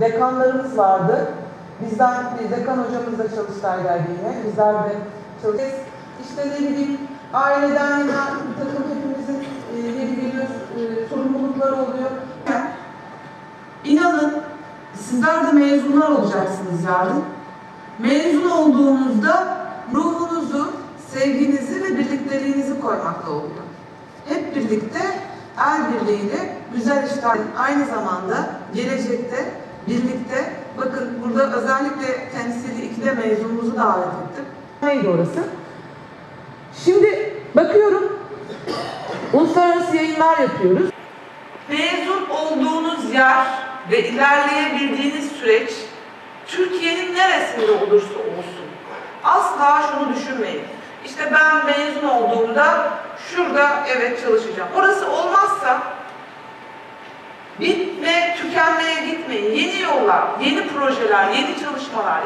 dekanlarımız vardı. Bizden bir dekan hocamız da çalıştaydı yine. Bizler de çalıştık. İşte ne bileyim aileden yana bir takım hepimizin e, yeri geliyor, e, sorumlulukları oluyor. İnanın sizler de mezunlar olacaksınız yarın. Mezun olduğunuzda ruhunuzu, sevginizi ve birlikteliğinizi koymakla oluyor. Hep birlikte el birliğiyle güzel işler aynı zamanda gelecekte burada özellikle temsili ikide mezunumuzu davet ettim. Neydi orası? Şimdi bakıyorum uluslararası yayınlar yapıyoruz. Mezun olduğunuz yer ve ilerleyebildiğiniz süreç Türkiye'nin neresinde olursa olsun asla şunu düşünmeyin. İşte ben mezun olduğumda şurada evet çalışacağım. Orası olmazsa bitme, tükenmeye gitmeyin. Yeni yollar, yeni projeler, yeni çalışmalar.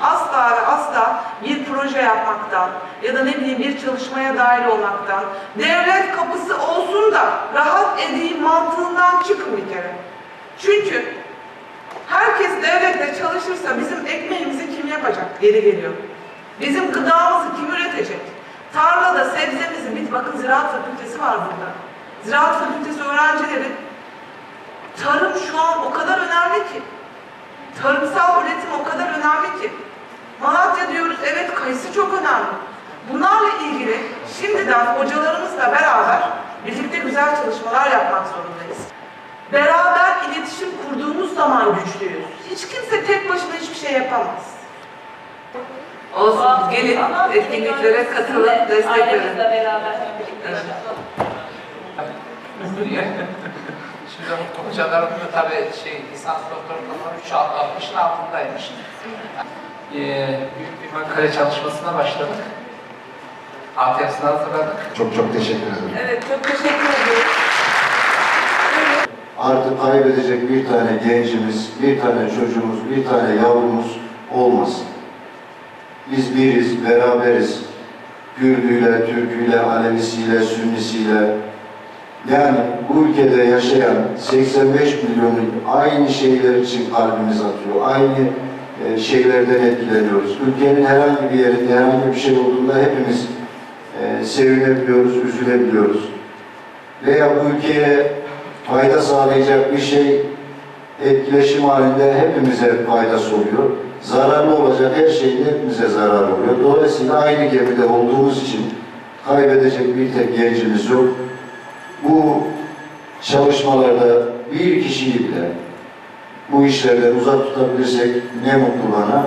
Asla ve asla bir proje yapmaktan ya da ne bileyim bir çalışmaya dahil olmaktan devlet kapısı olsun da rahat edeyim mantığından çıkın bir kere. Çünkü herkes devlette çalışırsa bizim ekmeğimizi kim yapacak? Geri geliyor. Bizim gıdamızı kim üretecek? Tarlada sebzemizi, bir bakın ziraat fakültesi var burada. Ziraat fakültesi öğrencileri Tarım şu an o kadar önemli ki. Tarımsal üretim o kadar önemli ki. Malatya diyoruz, evet kayısı çok önemli. Bunlarla ilgili şimdiden hocalarımızla beraber birlikte güzel çalışmalar yapmak zorundayız. Beraber iletişim kurduğumuz zaman güçlüyüz. Hiç kimse tek başına hiçbir şey yapamaz. Olsun, gelin etkinliklere katılın, destek verin. Ailemizle beraber birlikte Evet. İnşallah. Şimdi hocalarım da tabii şey lisans doktorluğunun 3 60'ın altındaymış. Ee, büyük bir makale çalışmasına başladık. Altyapısını hazırladık. Çok çok teşekkür ederim. Evet, çok teşekkür ediyorum. Artık kaybedecek bir tane gencimiz, bir tane çocuğumuz, bir tane yavrumuz olmasın. Biz biriz, beraberiz. Kürdüyle, Türküyle, Alevisiyle, Sünnisiyle. Yani bu ülkede yaşayan 85 milyonu aynı şeyler için kalbimiz atıyor. Aynı e, şeylerden etkileniyoruz. Ülkenin herhangi bir yerinde herhangi bir şey olduğunda hepimiz e, sevinebiliyoruz, üzülebiliyoruz. Veya bu ülkeye fayda sağlayacak bir şey etkileşim halinde hepimize faydası oluyor. Zararlı olacak her şeyin hepimize zararlı oluyor. Dolayısıyla aynı gemide olduğumuz için kaybedecek bir tek gencimiz yok. Çalışmalarda bir kişiyi bile bu işlerden uzak tutabilirsek ne mutlu bana.